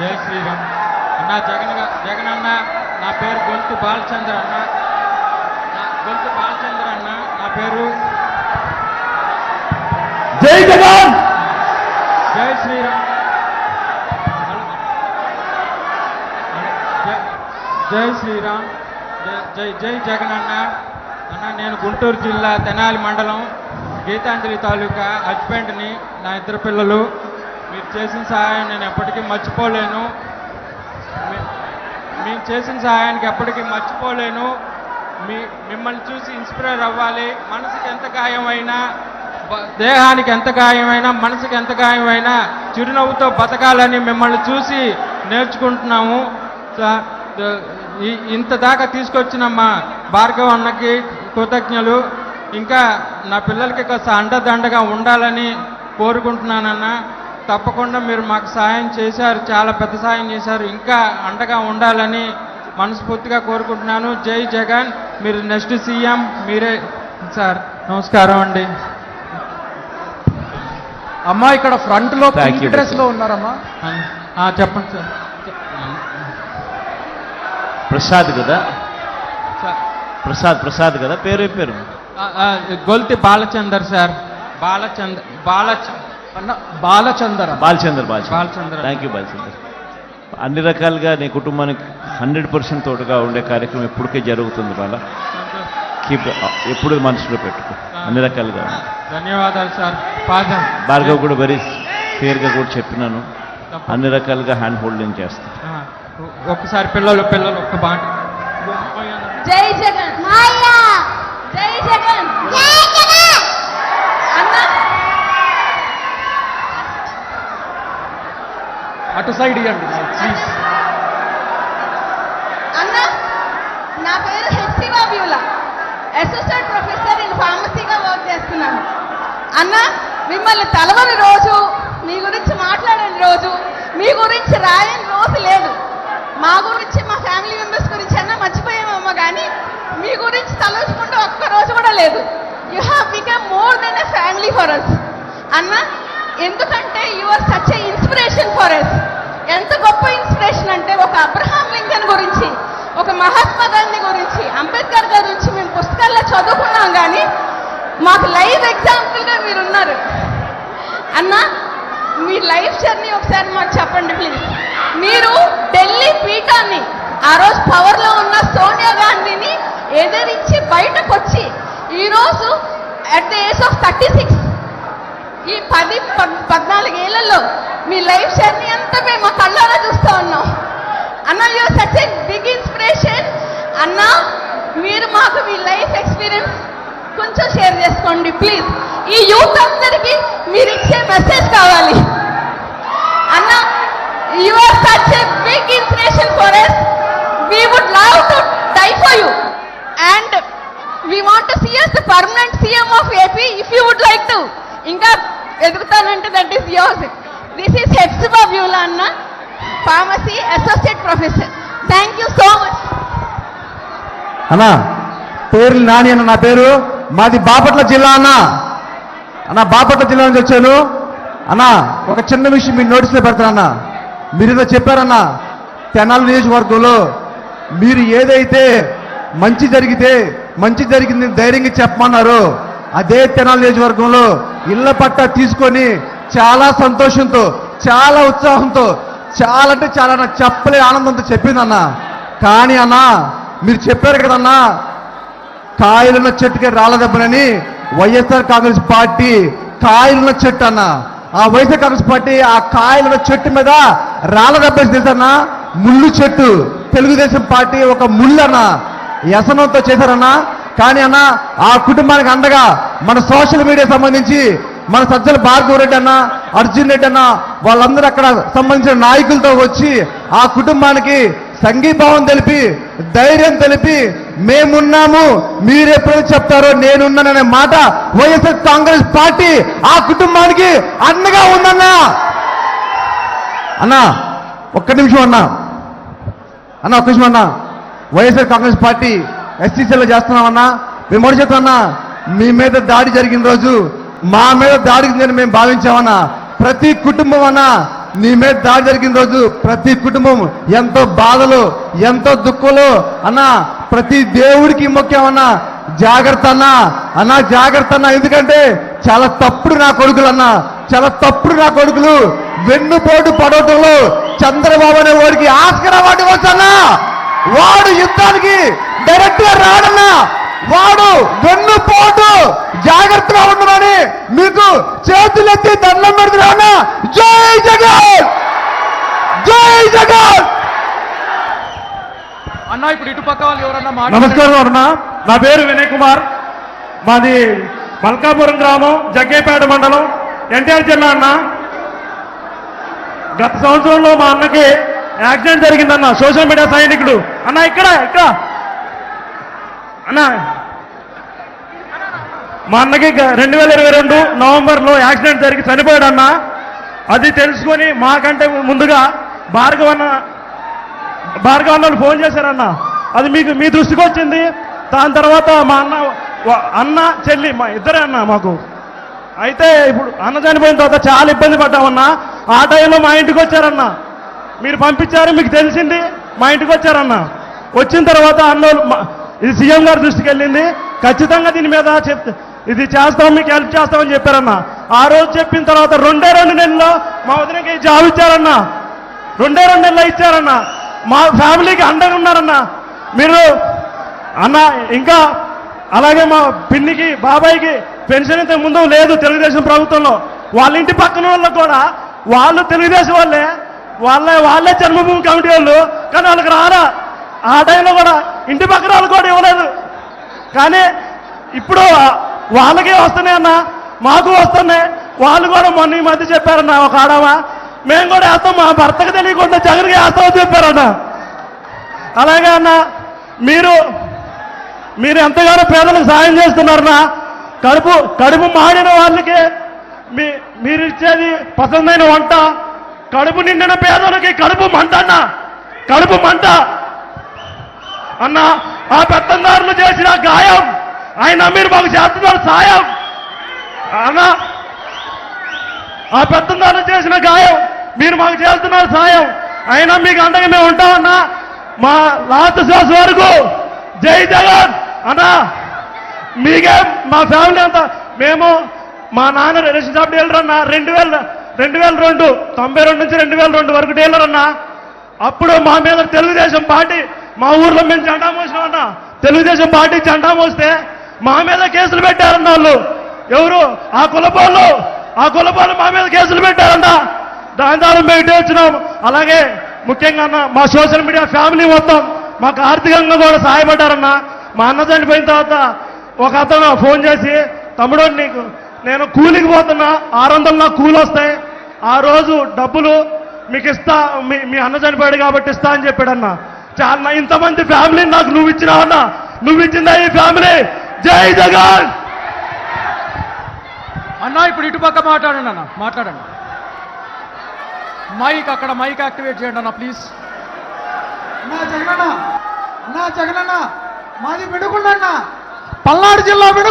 జై శ్రీరామ్. అన్న జగన్ జగన్ అన్న నా పేరు గొంతు బాలచంద్ర అన్న. నా గొంతు బాలచంద్ర అన్న నా పేరు జై జగన్! జై శ్రీరామ్. జై- శ్రీరామ్. జై- జై జై జగన్ అన్న. అన్న నేను గుంటూరు జిల్లా తెనాలి మండలం గీతాంజలి తాలూకా హస్బెండ్ని నా ఇద్దరు పిల్లలు. మీరు చేసిన సహాయం నేను ఎప్పటికీ మర్చిపోలేను. మీ- మీరు చేసిన సహాయానికి ఎప్పటికీ మర్చిపోలేను. మీ మిమ్మల్ని చూసి ఇన్స్పైర్ అవ్వాలి. మనసుకి ఎంత గాయమైనా దేహానికి ఎంత గాయమైనా మనసుకి ఎంత గాయమైనా చిరునవ్వుతో బతకాలని మిమ్మల్ని చూసి నేర్చుకుంటున్నాము. ఇంత దాకా తీసుకొచ్చిన మా భార్గవ అన్నకి కృతజ్ఞలు. ఇంకా నా పిల్లలకి కాస్త అండదండగా ఉండాలని కోరుకుంటున్నానన్నా. తప్పకుండా మీరు మాకు సాయం చేశారు చాలా పెద్ద సాయం చేశారు. ఇంకా అండగా ఉండాలని మనస్ఫూర్తిగా కోరుకుంటున్నాను. జై జగన్. మీరు నెక్స్ట్ సీఎం మీరే సార్ నమస్కారం అండి. అమ్మా ఇక్కడ ఫ్రంట్లో డ్రెస్. లో ఉన్నారమ్మా. ఆ, చెప్పండి సార్. ప్రసాద్ కదా? సార్. ప్రసాద్ ప్రసాద్ కదా? పేరు పేరు. గొల్తి బాలచందర్ సార్. బాలచందర్ బాలచందర్ అన్న. Balachander Balachander. Balachander. Thank you Balachandar. అన్ని రకాలుగా నీ కుటుంబానికి హండ్రెడ్ పర్సెంట్ తోడుగా ఉండే కార్యక్రమం ఎప్పటికే జరుగుతుంది బాల. కీప్ ఎప్పుడు మనసులో పెట్టుకో. అన్ని రకాలుగా. ధన్యవాదాలు సార్. పాదం. భార్గవ్ కూడా వెరీ క్లియర్గా కూడా చెప్పినాను. అన్ని రకాలుగా హ్యాండ్ హోల్డింగ్ చేస్తా. ఆ, ఒక్కసారి పిల్లలు పిల్లలు ఒక్క బాట. జై జగన్. మాయా! జై జగన్ జై జగన్ అన్న అటు సైడ్ ఇవ్వండి ప్లీజ్ అన్న నా పేరు హెచ్సివా వ్యూలా అసిస్టెంట్ ప్రొఫెసర్ నేను ఫార్మసీగా వర్క్ చేస్తున్నాను. అన్న మిమ్మల్ని తలవని రోజు మీ గురించి మాట్లాడని రోజు మీ గురించి రాయని రోజు లేదు. మా గురించి మా ఫ్యామిలీ మెంబర్స్ గురించి అన్న మర్చిపోయామమ్మ కానీ మీ గురించి తలుచుకుంటూ ఒక్క రోజు కూడా లేదు. You have become more than a family for us అన్న ఎందుకంటే you are such inspiration for us ఎంత గొప్ప ఇన్స్పిరేషన్ అంటే ఒక అబ్రహాం లింకన్ గురించి ఒక మహాత్మా గాంధీ గురించి అంబేద్కర్ గారి గురించి మేము పుస్తకాల్లో చదువుకున్నాం కానీ మాకు లైవ్ ఎగ్జాంపుల్గా మీరు ఉన్నారు. అన్న మీ లైఫ్ జర్నీ ఒకసారి మాకు చెప్పండి ప్లీజ్ మీరు ఢిల్లీ పీఠాన్ని ఆ రోజు పవర్లో ఉన్న సోనియా గాంధీని ఎదిరించి బయటకు వచ్చి ఈరోజు at the age of thirty six ఈ పది పద్- పద్నాలుగేళ్ళలో మీ లైఫ్ జర్నీ అంతా మేము మా కళ్ళారా చూస్తూ ఉన్నాం. అన్న you such a big inspiration అన్న మీరు మాకు మీ లైఫ్ ఎక్స్పీరియన్స్ కొంచెం షేర్ చేసుకోండి ప్లీజ్ ఈ యూత్ అందరికీ మీరు ఇచ్చే మెసేజ్ కావాలి. అన్న you are such a big inspiration for us we would love to die for you and we want to see as the permanent CM of AP if you would like to ఇంకా ఎదుగుతానంటే that is yours this is Hepsiba Babyula అన్న pharmacy associate professor thank you so much అన్న పేరు నాని అన్న నా పేరు? మాది బాపట్ల జిల్లా అన్న. అన్న బాపట్ల జిల్లా నుంచి వచ్చాను. అన్న ఒక చిన్న విషయం మీరు నోటీస్లో పెడతానన్న మీరు ఏదో చెప్పారన్నా తెనాలి నియోజకవర్గంలో మీరు ఏదైతే మంచి జరిగితే మంచి జరిగింది ధైర్యంగా చెప్పమన్నారు అదే తెనాలి నియోజకవర్గంలో ఇళ్ళ పట్ట తీసుకొని చాలా సంతోషంతో చాలా ఉత్సాహంతో చాలా అంటే చాలా నాకు చెప్పలే ఆనందంతో చెప్పిందన్న. కానీ అన్న మీరు చెప్పారు కదన్నా కాయలున్న చెట్టుకి రాళ్ళ దెబ్బనని వైఎస్ఆర్ కాంగ్రెస్ పార్టీ కాయలున్న చెట్టు అన్న. ఆ వైఎస్ఆర్ కాంగ్రెస్ పార్టీ ఆ కాయలున్న చెట్టు మీద రాళ్ళ దెబ్బేసి తెలుసన్న ముళ్ళు చెట్టు. తెలుగుదేశం పార్టీ ఒక ముళ్ళు అన్న. వ్యసనంతో చేశారన్నా కానీ అన్న ఆ కుటుంబానికి అండగా మన సోషల్ మీడియా సంబంధించి మన సజ్జల భార్గవ రెడ్డి అన్న అర్జున్ రెడ్డి అన్న వాళ్ళందరూ అక్కడ సంబంధించిన నాయకులతో వచ్చి ఆ కుటుంబానికి సంఘీభావం తెలిపి ధైర్యం తెలిపి మేమున్నాము మీరు చెప్తారో నేనున్నాననే మాట వైఎస్ఆర్ కాంగ్రెస్ పార్టీ ఆ కుటుంబానికి అండగా ఉందన్నా. అన్నా ఒక్క నిమిషం అన్నా. అన్న ఒక్క నిమిషం అన్నా. వైఎస్ఆర్ కాంగ్రెస్ పార్టీ ఎస్టీసీలో చేస్తున్నామన్నా మేము ఒకటి చెప్తున్నా మీ మీద దాడి జరిగిన రోజు మా మీద దాడి జరిగిందని మేము భావించామన్నా ప్రతి కుటుంబం అన్నా నీ మీద దాడి జరిగిన రోజు ప్రతి కుటుంబం ఎంతో బాధలు ఎంతో దుఃఖంలో అన్నా ప్రతి దేవుడికి ముఖ్యమన్నా జాగ్రత్త అన్న అన్నా జాగ్రత్త అన్నా ఎందుకంటే చాలా తప్పుడు నా కొడుకులు అన్న చాలా తప్పుడు నా కొడుకులు వెన్నుపోటు పడవటంలో చంద్రబాబు అనే వాడికి ఆస్కర వాడి వచ్చన్నా వాడు యుద్ధానికి డైరెక్ట్గా రాడన్నా వాడు వెన్నుపోటు జాగ్రత్తగా ఉండమని మీకు చేతులెత్తి దండం పెడుతున్నా జై జగన్! జై జగన్! అన్న ఇప్పుడు ఇటు పక్క వాళ్ళు ఎవరన్నా నమస్కారం అరుణ నా పేరు వినయ్ కుమార్. మాది మల్కాపురం గ్రామం జగ్గేపేట మండలం ఎన్టీఆర్ జిల్లా అన్న. గత సంవత్సరంలో మా అన్నకి యాక్సిడెంట్ జరిగిందన్న. సోషల్ మీడియా సైనికుడు. అన్న ఇక్కడ ఇక్కడ. అన్నా. మా అన్నకి రెండు వేల ఇరవై రెండు నవంబర్లో యాక్సిడెంట్ జరిగి చనిపోయాడన్న. అది తెలుసుకొని మాకంటే ముందుగా భార్గవన్న భార్గవ ఫోన్ చేశారన్న. అది మీకు మీ దృష్టికి వచ్చింది. దాని తర్వాత మా అన్న అన్న చెల్లి మా ఇద్దరే అన్న మాకు. అయితే ఇప్పుడు అన్న చనిపోయిన తర్వాత చాలా ఇబ్బంది పడ్డామన్నా. ఆ టైంలో మా ఇంటికి వచ్చారన్న. మీరు పంపించారు మీకు తెలిసింది. మా ఇంటికి వచ్చారన్న. వచ్చిన తర్వాత అన్నోళ్ళు వాళ్ళు ఇది సీఎం గారి దృష్టికి వెళ్ళింది. ఖచ్చితంగా దీని మీద చెప్తే ఇది చేస్తాం మీకు హెల్ప్ చేస్తామని చెప్పారన్న. ఆ రోజు చెప్పిన తర్వాత రెండే రెండు నెలల్లో మా వదినకి జాబ్ ఇచ్చారన్న. రెండే రెండు నెలలు ఇచ్చారన్న. మా ఫ్యామిలీకి అండగా ఉన్నారన్న. మీరు అన్న ఇంకా అలాగే మా పిన్నికి బాబాయ్కి పెన్షన్ ఇంత ముందు లేదు తెలుగుదేశం ప్రభుత్వంలో. వాళ్ళ ఇంటి పక్కన వాళ్ళకు కూడా వాళ్ళు తెలుగుదేశం వాళ్ళే. వాళ్ళే వాళ్ళే జన్మభూమి కమిటీ వాళ్ళు. కానీ వాళ్ళకి రారా ఆ టైంలో కూడా ఇంటి పక్కన వాళ్ళు కూడా ఇవ్వలేదు. కానీ ఇప్పుడు వాళ్ళకే వస్తున్నాయి అన్న మాకు వస్తున్నాయి. వాళ్ళు కూడా మొన్న ఈ మధ్య చెప్పారన్న ఒక ఆడవ మేము కూడా వేస్తాం మా భర్తకు తెలియకుండా జగన్కి వేస్తామని చెప్పారన్న. అలాగే అన్న మీరు మీరు ఎంతగానో పేదలకు సాయం చేస్తున్నారన్న కడుపు కడుపు మాడిన వాళ్ళకి మీ మీరు ఇచ్చేది పసందైన వంట కడుపు నిండిన పేదలకి కడుపు మంట అన్న. కడుపు మంట. అన్న ఆ పెత్తందారులు చేసిన గాయం ఆయన మీరు మాకు చేస్తున్నారు సాయం. అన్న ఆ పెత్తందారులు చేసిన గాయం మీరు మాకు చేస్తున్నారు సాయం. అయినా మీకు అండగా మేము ఉంటామన్నా మా లాస్ట్ శ్వాస వరకు. జై జగన్ అన్నా. మీకే మా ఫ్యామిలీ అంతా మేము మా నాన్న రేషన్ షాప్ డీలర్ అన్న. రెండు వేల రెండు వేల రెండు తొంభై రెండు నుంచి రెండు వేల రెండు వరకు డీలర్ అన్న. అప్పుడు మా మీద తెలుగుదేశం పార్టీ మా ఊర్లో మేము జెండా మోసినామన్న. తెలుగుదేశం పార్టీ జెండా మోస్తే మా మీద కేసులు పెట్టారన్న వాళ్ళు. ఎవరు? ఆ కులపాలు ఆ కులపాలు మా మీద కేసులు పెట్టారన్న. దాని ద్వారా మేము ఇటు వచ్చినాం. అలాగే ముఖ్యంగా అన్న మా సోషల్ మీడియా ఫ్యామిలీ మొత్తం మాకు ఆర్థికంగా కూడా సహాయపడ్డారన్న. మా అన్న చనిపోయిన తర్వాత ఒక అతను ఫోన్ చేసి తమ్ముడు నీకు నేను కూలికి పోతున్నా. ఆరు వందలు నాకు కూలి వస్తాయి. ఆ రోజు డబ్బులు మీకు ఇస్తా మీ మీ అన్న చనిపోయాడు కాబట్టి ఇస్తా అని చెప్పాడన్న. చాలా ఇంతమంది ఫ్యామిలీ నాకు నువ్వు ఇచ్చినావన్నా నువ్వు ఇచ్చిందా ఈ ఫ్యామిలీ? జై జగన్! అన్న ఇప్పుడు ఇటు పక్క మాట్లాడండి అన్న. మాట్లాడండి. మైక్ అక్కడ మైక్ యాక్టివేట్ చేయండి అన్న ప్లీజ్ అన్నా జగనన్న. అన్నా జగనన్న. మాది విడుకుండన్న పల్నాడు జిల్లా విడుకు